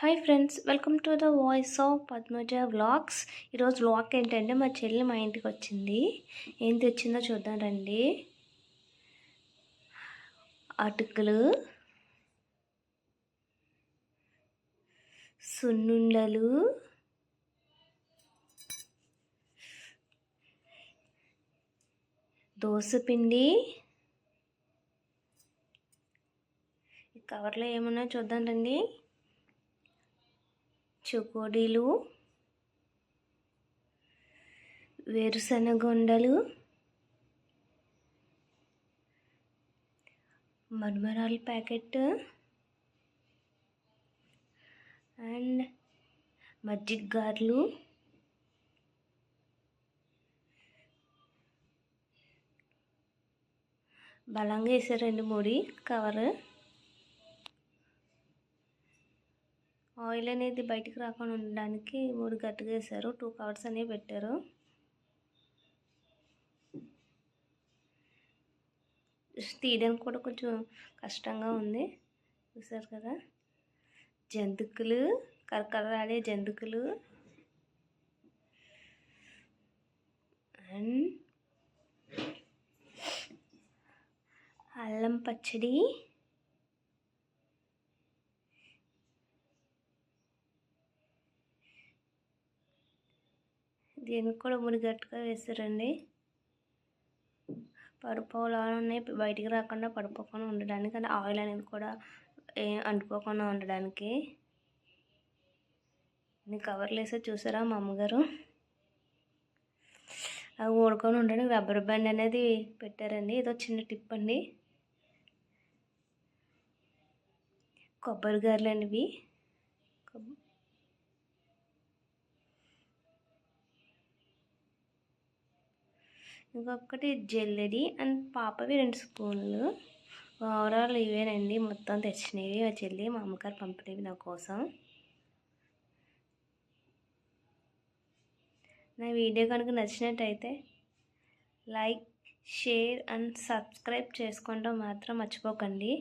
Hi friends welcome to the voice of Padmaja vlogs. ఈరోజు vlog ఏంటంటే మా చెల్లి మా ఇంటికి వచ్చింది. ఏం తెచ్చిందో చూద్దాం రండి. అటుకులు సున్నుండలు దోసపిండి. కవర్లో ఏమన్నా చూద్దాం రండి. చుకోడీలు వేరుశనగొండలు మన్మరాల ప్యాకెట్ అండ్ మజ్జిగ గారెలు. బలంగా వేసారండి ముడి కవర్. ఆయిల్ అనేది బయటికి రాకుండా ఉండడానికి మూడు గట్టిగా వేసారు టూ కవర్స్ అనేవి పెట్టారు. తీయడానికి కూడా కొంచెం కష్టంగా ఉంది. చూసారు కదా? జంతుకులు కరకరలాడే జంతుకులు. అండ్ అల్లం పచ్చడి. దీనికి కూడా మురిగట్టుగా వేసారండి పడిపోలా ఉన్నాయి. బయటికి రాకుండా పడిపోకుండా ఉండడానికి అంటే ఆయిల్ అనేది కూడా అంటుకోకుండా ఉండడానికి. ఇన్ని కవర్లు వేసే చూసారా మా అమ్మగారు? అవి ఊడుకొని ఉండడానికి రబ్బర్ బ్యాండ్ అనేది పెట్టారండి. ఏదో చిన్న టిప్ అండి. కొబ్బరి గారెలు అనేవి ఇంకొకటి జల్లెడి అండ్ పాపవి రెండు స్పూన్లు. ఓవరాల్ ఇవేనండి. మొత్తం తెచ్చినవి. మా చెల్లి మా అమ్మగారు పంపినవి నా కోసం. నా వీడియో కనుక నచ్చినట్టయితే లైక్ షేర్ అండ్ సబ్స్క్రైబ్ చేసుకోవడం మాత్రం మర్చిపోకండి.